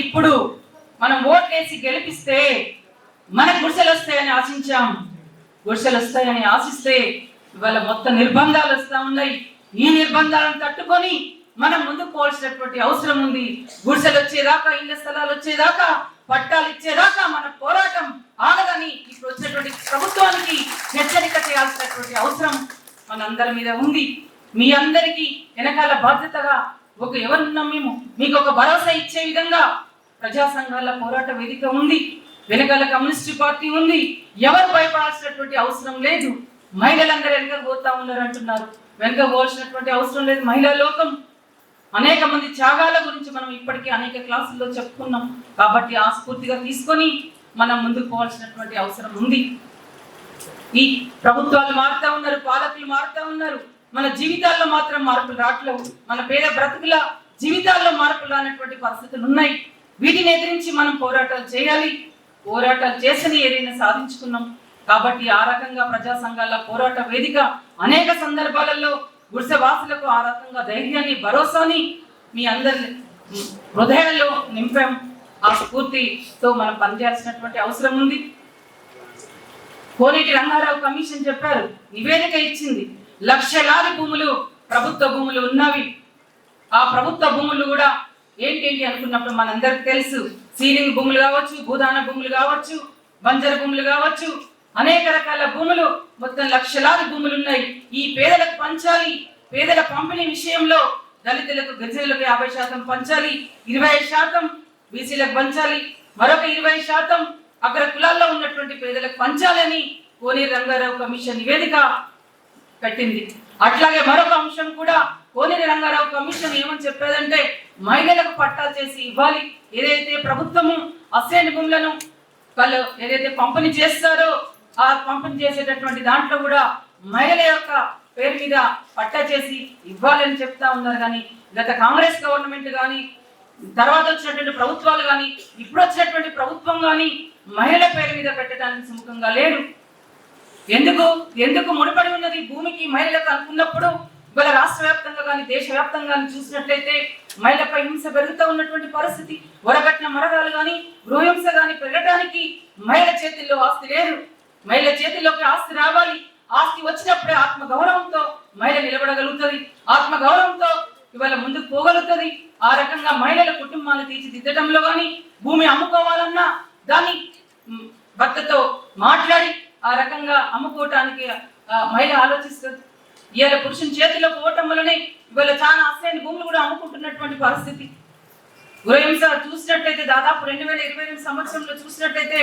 ఇప్పుడు మనం ఓట్లేసి గెలిపిస్తే మన గుడిసెలు వస్తాయని ఆశించాం. గుడిసెలు వస్తాయని ఆశిస్తే ఇవాళ మొత్తం నిర్బంధాలు వస్తా ఉన్నాయి. ఈ నిర్బంధాలను తట్టుకొని మనం ముందు పోల్చినటువంటి అవసరం ఉంది. గుడిసెలు వచ్చేదాకా ఇళ్ళ స్థలాలు వచ్చేదాకా పట్టాలు ఇచ్చేదాకా మన పోరాటం ఆగదని ఇప్పుడు వచ్చినటువంటి ప్రభుత్వానికి హెచ్చరిక చేయాల్సినటువంటి అవసరం మనందరి మీద ఉంది. మీ అందరికీ వెనకాల బాధ్యతగా ఒక ఎవరున్నాం మేము మీకు ఒక భరోసా ఇచ్చే విధంగా ప్రజా సంఘాల పోరాట వేదిక ఉంది వెనకాల కమ్యూనిస్ట్ పార్టీ ఉంది. ఎవరు భయపడాల్సినటువంటి అవసరం లేదు. మహిళలందరూ వెనక పోతా ఉన్నారు అంటున్నారు. వెనక పోవాల్సినటువంటి అవసరం లేదు. మహిళా లోకం అనేక మంది త్యాగాల గురించి మనం ఇప్పటికే అనేక క్లాసుల్లో చెప్పుకున్నాం. కాబట్టి ఆ స్ఫూర్తిగా తీసుకొని మనం ముందుకు పోవాల్సినటువంటి అవసరం ఉంది. ఈ ప్రభుత్వాలు మారుతా ఉన్నారు పాలకులు మారుతా ఉన్నారు. మన జీవితాల్లో మాత్రం మార్పులు రావట్లేవు. మన పేద బ్రతుకుల జీవితాల్లో మార్పులు రానటువంటి పరిస్థితులు ఉన్నాయి. వీటిని ఎదిరించి మనం పోరాటాలు చేయాలి. పోరాటాలు చేసని ఏదైనా సాధించుకున్నాం. కాబట్టి ఆ రకంగా ప్రజా సంఘాల పోరాట వేదిక అనేక సందర్భాలలో గుడిసెవాసులకు ఆ రకంగా ధైర్యాన్ని భరోసాని మీ అందరి హృదయాల్లో నింపాం. ఆ స్ఫూర్తితో మనం పనిచేయాల్సినటువంటి అవసరం ఉంది. కోనేటి రంగారావు కమిషన్ చెప్పారు నివేదిక ఇచ్చింది లక్షలాది భూములు ప్రభుత్వ భూములు ఉన్నవి. ఆ ప్రభుత్వ భూములు కూడా ఏంటేంటి అనుకున్నప్పుడు మనందరికి తెలుసు. సీలింగ్ భూములు కావచ్చు భూదాన భూములు కావచ్చు బంజర భూములు కావచ్చు అనేక రకాల భూములు మొత్తం లక్షలాది భూములు ఉన్నాయి. ఈ పేదలకు పంచాలి పేదల పంపిణీ విషయంలో దళితులకు గిరిజనులకు యాభై శాతం పంచాలి ఇరవై శాతం బీసీలకు పంచాలి మరొక ఇరవై శాతం అగ్ర కులాల్లో ఉన్నటువంటి పేదలకు పంచాలని కోనేరు రంగారావు కమిషన్ నివేదిక పెట్టింది అట్లాగే మరొక అంశం కూడా కోనేరు రంగారావు కమిషన్ ఏమని చెప్పేదంటే మహిళలకు పట్టాలు చేసి ఇవ్వాలి. ఏదైతే ప్రభుత్వము అసైన్ భూములను వాళ్ళు ఏదైతే పంపిణీ చేస్తారో ఆ పంపిణీ చేసేటటువంటి దాంట్లో కూడా మహిళల యొక్క పేరు మీద పట్టా చేసి ఇవ్వాలని చెప్తా ఉన్నారు. కానీ గత కాంగ్రెస్ గవర్నమెంట్ కానీ తర్వాత వచ్చినటువంటి ప్రభుత్వాలు కానీ ఇప్పుడు వచ్చినటువంటి ప్రభుత్వం కానీ మహిళల పేరు మీద పెట్టడానికి సుముఖంగా లేరు. ఎందుకు? ఎందుకు ముడిపడి ఉన్నది? భూమికి మహిళలకు అనుకున్నప్పుడు ఇవాళ రాష్ట్ర వ్యాప్తంగా కానీ దేశవ్యాప్తంగా కానీ చూసినట్లయితే మహిళపై హింస పెరుగుతూ ఉన్నటువంటి పరిస్థితి. వరగట్టిన మరగాలు కానీ గృహహింస కానీ పెరగడానికి మహిళ చేతుల్లో ఆస్తి లేదు. మహిళ చేతిలోకి ఆస్తి రావాలి. ఆస్తి వచ్చినప్పుడే ఆత్మ గౌరవంతో మహిళ నిలబడగలుగుతుంది. ఆత్మ గౌరవంతో ఇవాళ ముందుకు పోగలుగుతుంది. ఆ రకంగా మహిళల కుటుంబాలు తీర్చిదిద్దడంలో కానీ భూమి అమ్ముకోవాలన్నా దాన్ని భర్తతో మాట్లాడి ఆ రకంగా అమ్ముకోవటానికి మహిళ ఆలోచిస్తుంది ఇవాళ పురుషుని చేతిలో పోవటం వల్లనే ఇవాళ చాలా అసలైన భూములు కూడా అమ్ముకుంటున్నటువంటి పరిస్థితి. గృహహింస చూసినట్టయితే దాదాపు రెండు వేల ఇరవై రెండు సంవత్సరంలో చూసినట్టయితే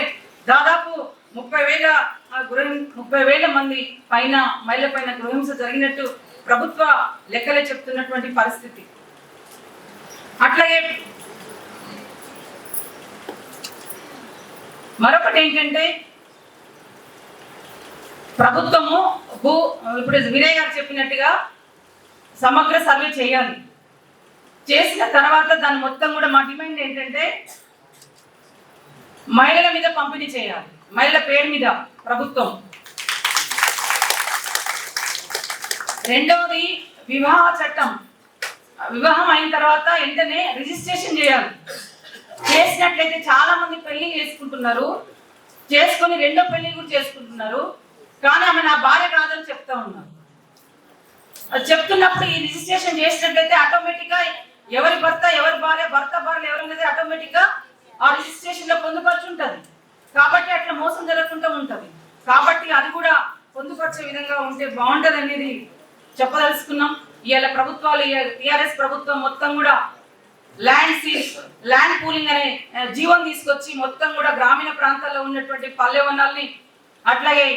దాదాపు ముప్పై వేల ఆ, గృహ ముప్పై వేల మంది పైన మహిళ పైన గృహహింస జరిగినట్టు ప్రభుత్వ లెక్కలే చెప్తున్నటువంటి పరిస్థితి. అట్లాగే మరొకటి ఏంటంటే ప్రభుత్వము భూ ఇప్పుడు వినయ్ గారు చెప్పినట్టుగా సమగ్ర సర్వే చేయాలి. చేసిన తర్వాత దాని మొత్తం కూడా మా డిమాండ్ ఏంటంటే మహిళల మీద పంపిణీ చేయాలి. మహిళల పేరు మీద ప్రభుత్వం. రెండవది వివాహ చట్టం. వివాహం అయిన తర్వాత వెంటనే రిజిస్ట్రేషన్ చేయాలి. చేసినట్లయితే చాలా మంది పెళ్ళి చేసుకుంటున్నారు. చేసుకొని రెండో పెళ్ళి కూడా చేసుకుంటున్నారు. కానీ ఆమె నా భార్య కాదని చెప్తా ఉన్నారు అది చెప్తున్నప్పుడు ఈ రిజిస్ట్రేషన్ చేసినట్లయితే ఆటోమేటిక్గా ఎవరి భర్త ఎవరి భార్య భర్త భార్య ఎవరనేది ఆటోమేటిక్గా ఆ రిజిస్ట్రేషన్లో పొందుపరుచుంటది కాబట్టి అట్లా మోసం జరగకుండా ఉంటది. కాబట్టి అది కూడా పొందుపరిచే విధంగా ఉంటే బాగుంటది అనేది చెప్పదలుచుకున్నాం. ఇవాళ ప్రభుత్వాలు టిఆర్ఎస్ ప్రభుత్వం మొత్తం కూడా ల్యాండ్ సీల్ ల్యాండ్ పూలింగ్ అనే జీవం తీసుకొచ్చి మొత్తం కూడా గ్రామీణ ప్రాంతాల్లో ఉన్నటువంటి పల్లె వనాల్ని అట్లాగే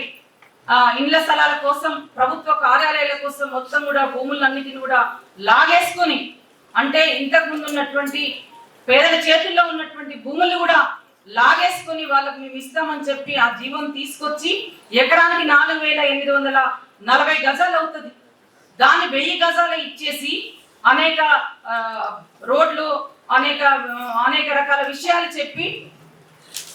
ఇండ్ల స్థలాల కోసం ప్రభుత్వ కార్యాలయాల కోసం మొత్తం కూడా భూములన్నిటిని కూడా లాగేసుకొని అంటే ఇంతకు ముందు ఉన్నటువంటి పేదల చేతుల్లో ఉన్నటువంటి భూములు కూడా లాగేసుకొని వాళ్ళకి మేము ఇస్తామని చెప్పి ఆ జీవం తీసుకొచ్చి ఎకరానికి నాలుగు వేల ఎనిమిది వందల నలభై గజాలు అవుతుంది. దాన్ని వెయ్యి గజాలు ఇచ్చేసి అనేక రోడ్లు అనేక అనేక రకాల విషయాలు చెప్పి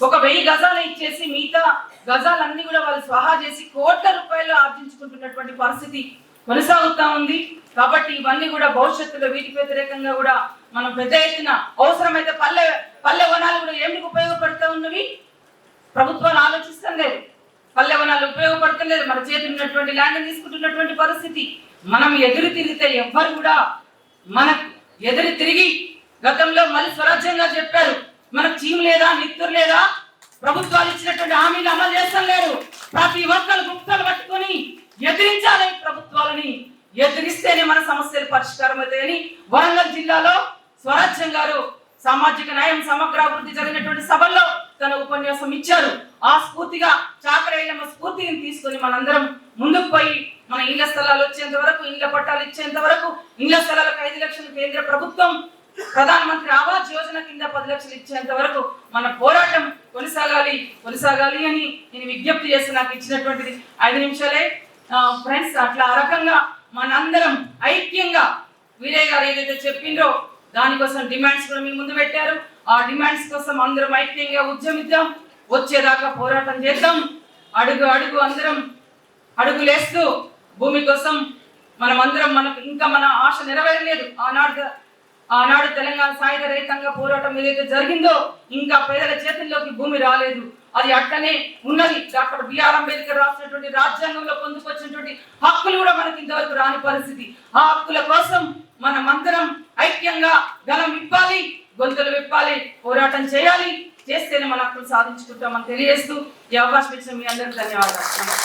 ఒక వెయ్యి గజాలు ఇచ్చేసి మిగతా గజాలన్నీ కూడా వాళ్ళు స్వహా చేసి కోట్ల రూపాయలు ఆర్జించుకుంటున్నటువంటి పరిస్థితి కొనసాగుతా ఉంది. కాబట్టి ఇవన్నీ కూడా భవిష్యత్తులో వీటికి వ్యతిరేకంగా కూడా మనం పెద్ద ఎత్తున అవసరమైతే పల్లె పల్లె వనాలు కూడా ఏమిటికి ఉపయోగపడుతూ ఉన్నవి? ప్రభుత్వాలు ఆలోచిస్తలేదు పల్లె వనాలు ఉపయోగపడతలేదు. మన చేతి ఉన్నటువంటి ల్యాండ్ తీసుకుంటున్నటువంటి పరిస్థితి. మనం ఎదురు తిరిగితే ఎవ్వరు కూడా మనకు ఎదురు తిరిగి గతంలో మళ్ళీ స్వరాజ్యంగా చెప్పారు. మనకు చీము లేదా నిత్తురు లేదా ప్రభుత్వాలు ఇచ్చినటువంటి హామీలు అమలు చేస్తలేరు ప్రతి ఒక్కరు గుప్తలు పట్టుకొని ఎదిరించాలి ప్రభుత్వాలని. ఎదిరిస్తేనే మన సమస్యలు పరిష్కారం అవుతాయని వరంగల్ జిల్లాలో స్వరాజ్యం గారు సామాజిక న్యాయం సమగ్ర అభివృద్ధి జరిగినటువంటి సభల్లో తన ఉపన్యాసం ఇచ్చారు. ఆ స్ఫూర్తిగా చాకరేయమ్మ స్ఫూర్తిని తీసుకొని మనందరం ముందుకు పోయి మన ఇళ్ళ స్థలాలు వచ్చేంత వరకు ఇళ్ళ పట్టాలు ఇచ్చేంత వరకు ఇళ్ళ స్థలాలకు ఐదు లక్షలు కేంద్ర ప్రభుత్వం ప్రధానమంత్రి ఆవాస్ యోజన కింద పది లక్షలు ఇచ్చేంత వరకు మన పోరాటం కొనసాగాలి కొనసాగాలి అని నేను విజ్ఞప్తి చేసి నాకు ఇచ్చినటువంటిది. ఐదు నిమిషాలే. ఫ్రెండ్స్ అట్లా ఆ రకంగా మనందరం ఐక్యంగా వీరయ్య గారు ఏదైతే చెప్పిండ్రో దానికోసం డిమాండ్స్ కూడా మీ ముందు పెట్టారు. ఆ డిమాండ్స్ కోసం అందరం ఐక్యంగా ఉద్యమిద్దాం. వచ్చేదాకా పోరాటం చేద్దాం. అడుగు అడుగు అందరం అడుగులేస్తూ భూమి కోసం మనం అందరం మనకు ఇంకా మన ఆశ నెరవేరలేదు. ఆనాడు ఆనాడు తెలంగాణ సాయుధ రహితంగా పోరాటం ఏదైతే జరిగిందో ఇంకా పేదల చేతుల్లోకి భూమి రాలేదు. అది అట్టనే ఉన్నది. డాక్టర్ బిఆర్ అంబేద్కర్ రాసినటువంటి రాజ్యాంగంలో పొందుకొచ్చినటువంటి హక్కులు కూడా మనకి ఇంతవరకు రాని పరిస్థితి. ఆ హక్కుల కోసం మనమందరం ఐక్యంగా గలం విప్పాలి గొంతులు విప్పాలి పోరాటం చేయాలి. చేస్తేనే మన హక్కులు సాధించుకుంటామని తెలియజేస్తూ ఈ అవకాశం ఇచ్చిన మీ అందరికీ ధన్యవాదాలు.